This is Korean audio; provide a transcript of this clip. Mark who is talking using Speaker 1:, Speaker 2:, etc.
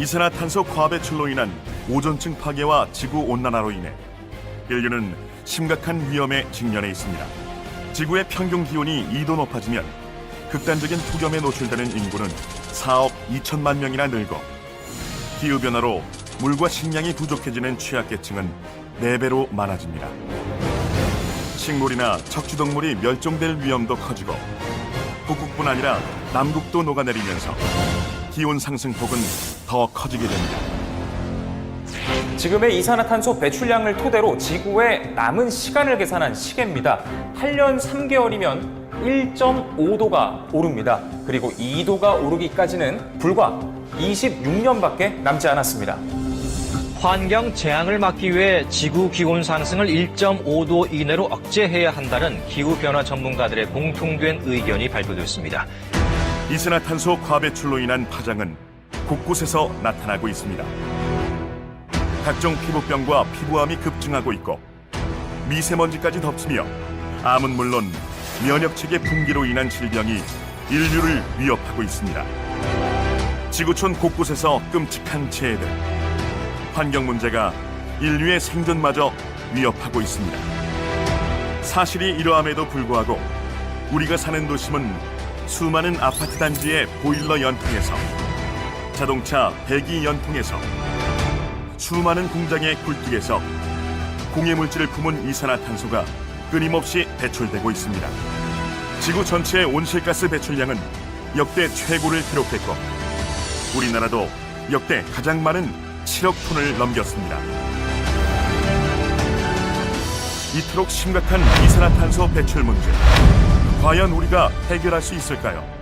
Speaker 1: 이산화탄소 과배출로 인한 오존층 파괴와 지구 온난화로 인해 인류는 심각한 위험에 직면해 있습니다. 지구의 평균 기온이 2도 높아지면 극단적인 폭염에 노출되는 인구는 4억 2천만 명이나 늘고 기후 변화로 물과 식량이 부족해지는 취약계층은 4배로 많아집니다. 식물이나 척추동물이 멸종될 위험도 커지고 북극뿐 아니라 남극도 녹아내리면서 기온 상승폭은 더 커지게 됩니다.
Speaker 2: 지금의 이산화탄소 배출량을 토대로 지구의 남은 시간을 계산한 시계입니다. 8년 3개월이면 1.5도가 오릅니다. 그리고 2도가 오르기까지는 불과 26년밖에 남지 않았습니다.
Speaker 3: 환경 재앙을 막기 위해 지구 기온 상승을 1.5도 이내로 억제해야 한다는 기후 변화 전문가들의 공통된 의견이 발표됐습니다.
Speaker 1: 이산화탄소 과배출로 인한 파장은 곳곳에서 나타나고 있습니다. 각종 피부병과 피부암이 급증하고 있고 미세먼지까지 덮치며 암은 물론 면역체계 붕괴로 인한 질병이 인류를 위협하고 있습니다. 지구촌 곳곳에서 끔찍한 재해들, 환경 문제가 인류의 생존마저 위협하고 있습니다. 사실이 이러함에도 불구하고 우리가 사는 도심은 수많은 아파트 단지의 보일러 연통에서 자동차 배기 연통에서 수많은 공장의 굴뚝에서 공해 물질을 품은 이산화탄소가 끊임없이 배출되고 있습니다. 지구 전체의 온실가스 배출량은 역대 최고를 기록했고 우리나라도 역대 가장 많은 7억 톤을 넘겼습니다. 이토록 심각한 이산화탄소 배출 문제 과연 우리가 해결할 수 있을까요?